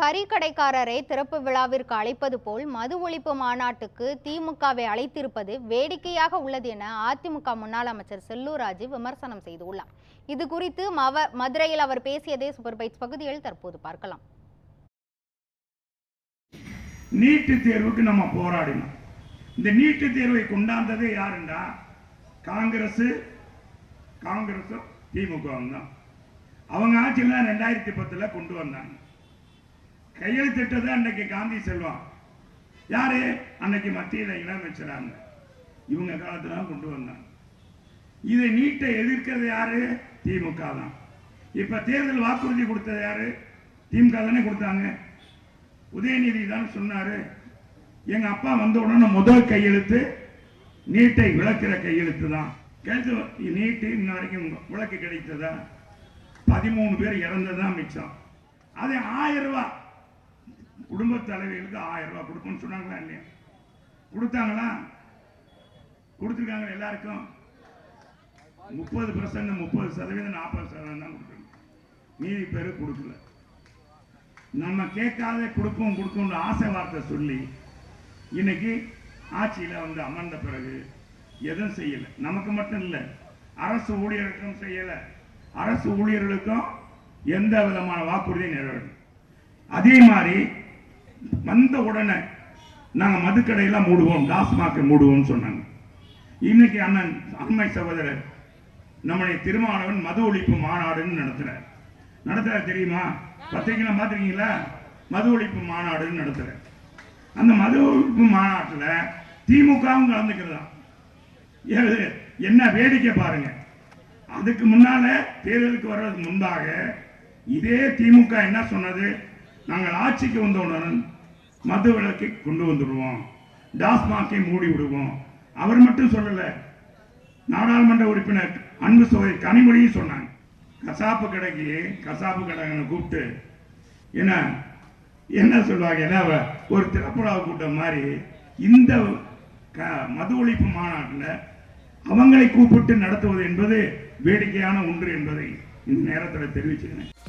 கறிக்கடைக்காரரை திறப்பு விழாவிற்கு அழைப்பது போல் மது ஒழிப்பு மாநாட்டுக்கு திமுகவை அழைத்திருப்பது வேடிக்கையாக உள்ளது என அதிமுக முன்னாள் அமைச்சர் செல்லூர் ராஜு விமர்சனம் செய்துள்ளார். இது குறித்து மவ மதுரையில் அவர் பேசியதை சூப்பர் பைட்ஸ் பகுதியில் தற்போது பார்க்கலாம். நீட்டு தேர்வுக்கு நம்ம போராடினோம். இந்த நீட்டு தேர்வை கொண்டாந்ததே யாருண்டா? காங்கிரஸ் காங்கிரஸும் திமுக தான். அவங்க ஆட்சியில் ரெண்டாயிரத்தி பத்தில் கொண்டு வந்தாங்க. கையெழுத்திட்டது அன்னைக்கு காந்தி செல்வம் யாரு? அன்னைக்கு மத்தியில் இணையமைச்சராங்க இவங்க காலத்துல கொண்டு வந்தாங்க. இதை நீட்டை எதிர்க்கிறது யாரு? திமுக தான். இப்ப தேர்தல் வாக்குறுதி கொடுத்தது யாரு? திமுக தானே கொடுத்தாங்க. உதயநிதி தான் சொன்னாரு எங்க அப்பா வந்த உடனே முதல் கையெழுத்து நீட்டை விளக்கிற கையெழுத்து தான். கையெழுத்து நீட்டு இன்ன வரைக்கும் விளக்கு கிடைத்ததா? பதிமூணு பேர் இறந்ததுதான் மிச்சம். அது ஆயிரம் ரூபாய். குடும்ப தலைவிகளுக்கு ஆயிரம் ரூபாய் கொடுக்கணும்னு சொன்னாங்களா இல்லையா? கொடுத்தாங்களா? கொடுத்துருக்காங்க எல்லாருக்கும்? முப்பது பர்சன்ட் முப்பது சதவீதம் நாற்பது சதவீதம் தான் கொடுத்துருக்காங்க மீதி பேர் கொடுக்கல. நம்ம கேட்காத கொடுப்போம் கொடுக்கணும்னு ஆசை வார்த்தை சொல்லி இன்னைக்கு ஆட்சியில் வந்து அமர்ந்த பிறகு எதுவும் செய்யலை. நமக்கு மட்டும் இல்லை அரசு ஊழியர்களுக்கும் செய்யலை. அரசு ஊழியர்களுக்கும் எந்த விதமான வாக்குறுதியும் நிறைவேறும் அதே மாதிரி வந்த உடனே நாங்க மதுக்கடையெல்லாம் மூடுவோம் டாஸ்மாக மூடுவோம்னு சொன்னாங்க. இன்னைக்கு அண்ணன் அண்மை சகோதரர் நம்முடைய திருமாவளவன் மது ஒழிப்பு மாநாடுன்னு நடத்துறார். நடத்துறார் தெரியுமா? பத்திரிகைலாம் பார்த்துருக்கீங்களா? மது ஒழிப்பு மாநாடுன்னு நடத்துறார். அந்த மது ஒழிப்பு மாநாட்டுல திமுகவும் கலந்துக்கிறதா என்ன வேடிக்கை பாருங்க. அதுக்கு முன்னால தேர்தலுக்கு வர்றதுக்கு முன்பாக இதே திமுக என்ன சொன்னது? நாங்கள் ஆட்சிக்கு வந்தவுடன் மது விளக்கை கொண்டு வந்துடுவோம். டாஸ்மாகை மூடி விடுவோம். அவர் மட்டும் சொல்லல நாடாளுமன்ற உறுப்பினர் அன்பு சோதரி கனிமொழியும் சொன்னாங்க. கசாப்பு கடைக்கு கசாப்பு கடைகளை கூப்பிட்டு என்ன என்ன சொல்லுவாங்க ஏன்னா ஒரு திறப்புழா கூட்டம் மாதிரி இந்த க- மது ஒழிப்பு மாநாட்டில் அவங்களை கூப்பிட்டு நடத்துவது என்பது வேடிக்கையான ஒன்று என்பதை இந்த நேரத்தில் தெரிவிச்சுக்கிறேன்.